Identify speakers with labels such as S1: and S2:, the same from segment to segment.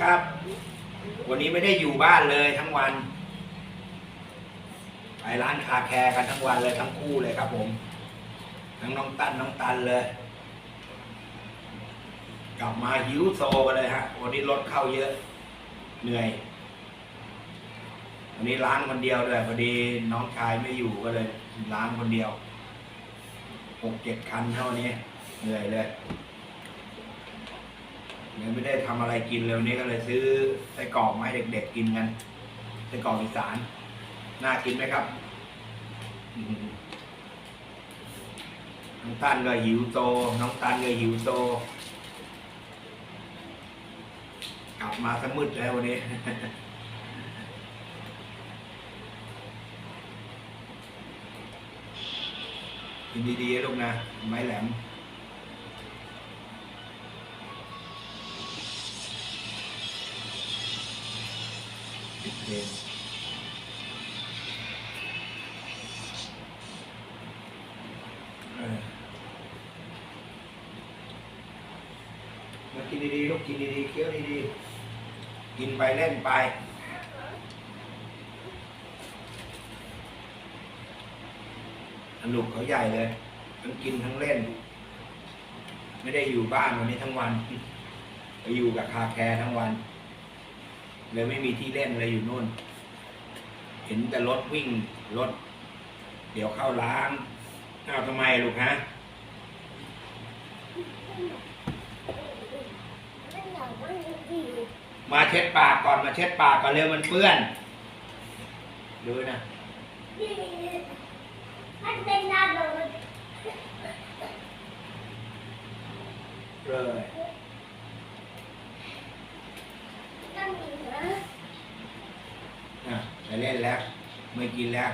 S1: ครับ วันนี้ไม่ได้อยู่บ้านเลยทั้งวัน ไปร้านคาแคร์กันทั้งวันเลยทั้งคู่เลยครับผมทั้งน้องตันน้องตันเลย กลับมาหิวโซกันเลยฮะ วันนี้รถเข้าเยอะ เหนื่อย วันนี้ล้างคนเดียวเลยพอดีน้องชายไม่อยู่ก็เลยล้างคนเดียวหกเจ็ดคันเท่านี้เหนื่อยเลย เลยไม่ได้ทำอะไรกินเลยวันนี้ก็เลยซื้อไส้กรอกมาให้เด็กๆกินกันไส้กรอกอีสานน่ากินไหมครับน้องตันก็หิวโต น้องตันก็หิวโต กลับมาสมืดแล้ววันนี้กินดีๆลูกนะ ไม้แหลม เพลงมากินดีๆลูกกินดีๆเคี้ยวดีๆกินไปเล่นไปสนุกเขาใหญ่เลยทั้งกินทั้งเล่น ไม่ได้อยู่บ้านวันนี้ทั้งวัน ไปอยู่กับคาแคร์ทั้งวัน เลยไม่มีที่เล่นเลยอยู่นู่น เห็นแต่รถวิ่งรถ เดี๋ยวเข้าร้านอ้าวทำไมลูกฮะมาเช็ดปากก่อนมาเช็ดปากก่อนเร็วมันเปื้อนดูนะ
S2: มันเป็นนาโดน
S1: เลย
S2: ต้องมีนะ
S1: อะ ไปเล่นแล้ว ไม่กินแล้ว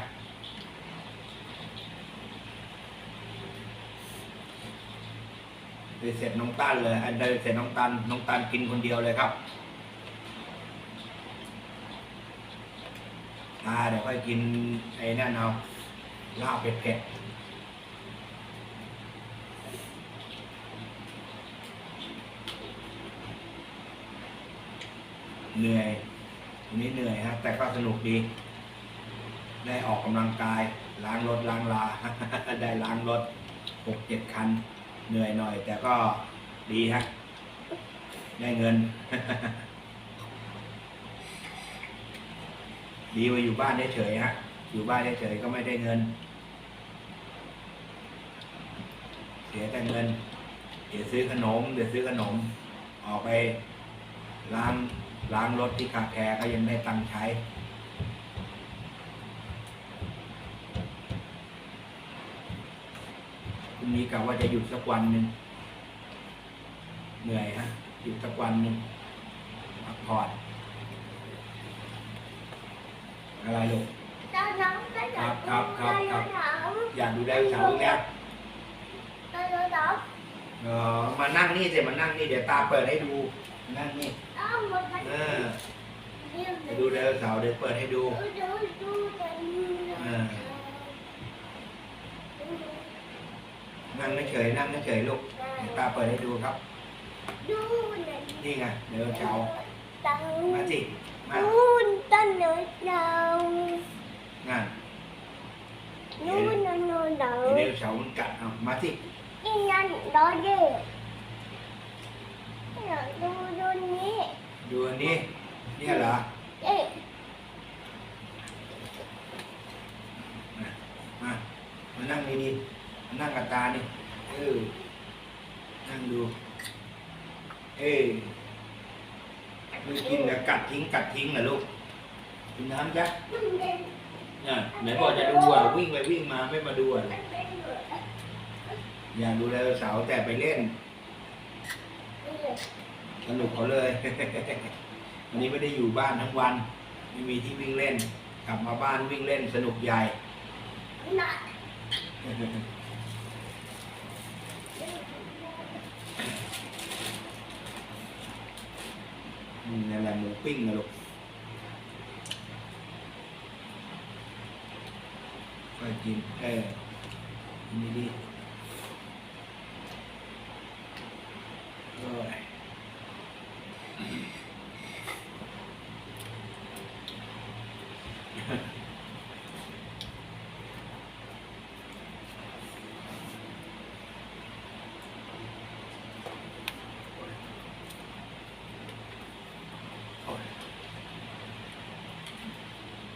S1: เดี๋ยวเสร็จน้องตันเลยอันเดินเสร็จน้องตันน้องตันกินคนเดียวเลยครับอ่าเดี๋ยวค่อยกินไอ้นั่นเอาลาบเผ็ดๆเหนื่อย วันนี้เหนื่อยฮะแต่ก็สนุกดี ได้ออกกำลังกาย ล้างรถล้างลา ได้ล้างรถหกเจ็ดคัน เหนื่อยหน่อย แต่ก็ดีฮะได้เงิน ดีกว่าอยู่บ้านเฉยๆฮะ อยู่บ้านเฉยๆก็ไม่ได้เงิน เสียแต่เงิน เดี๋ยวซื้อขนม เดี๋ยวซื้อขนม ออกไป ล้างล้างรถที่คาแคร์ก็ยังได้ตังค์ใช้พรุ่งนี้กะว่าจะหยุดสักวันหนึ่งเหนื่อยฮะหยุดสักวันหนึ่งพักผ่อนอะไรลูก
S2: ตอนน้องก็อยาก
S1: ครับครับครับครับอยากดูไดโนเสาร์อีกแล้ว
S2: ตอนน้องตอน
S1: เออมานั่งนี่สิมานั่งนี่เดี๋ยวตาเปิดให้ดูนั่งนี่
S2: น้ องมันก็
S1: เออ
S2: เรียก
S1: ไปดูไดโนเสาร์เดี๋ยวเปิดให้ดู
S2: ดูดูดูกัน
S1: เออนั่งเฉยๆนั่งเฉยๆลูกเดี๋ยวตาเปิดให้ดูครับ
S2: ดูนะ
S1: นี่ไงไดโนเสาร์
S2: ตัง
S1: มาสิมา
S2: นู่นต้นน้อยเรา
S1: งั้น
S2: นู่นนู่นนู่นเรา
S1: ไดโนเสาร์มันกัดเอามาสิ
S2: อีนั่นรอเด็ก ดูดูนี้
S1: ดูอันนี้ เนี่ยเหรอ
S2: เอ๊ะ
S1: มามานั่งดีๆมานั่งกับตานี่เออนั่งดู เอ้ยไม่กินแล้วกัดทิ้งกัดทิ้งเหรอลูกกินน้ำจ้ะเนี่ยไหนบอกจะดูอะวิ่งไปวิ่งมาไม่มาดูอะอยากดูไดโนเสาร์แต่ไปเล่น สนุกเขาเลย วันนี้ไม่ได้อยู่บ้านทั้งวัน ไม่มีที่วิ่งเล่น กลับมาบ้านวิ่งเล่นสนุกใหญ่
S2: นั่
S1: นแหละหมูปิ้งนะลูกก็กินเออกินดีๆโอ้ย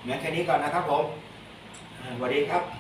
S1: งั้นแค่นี้ก่อนนะครับผมสวัสดีครับ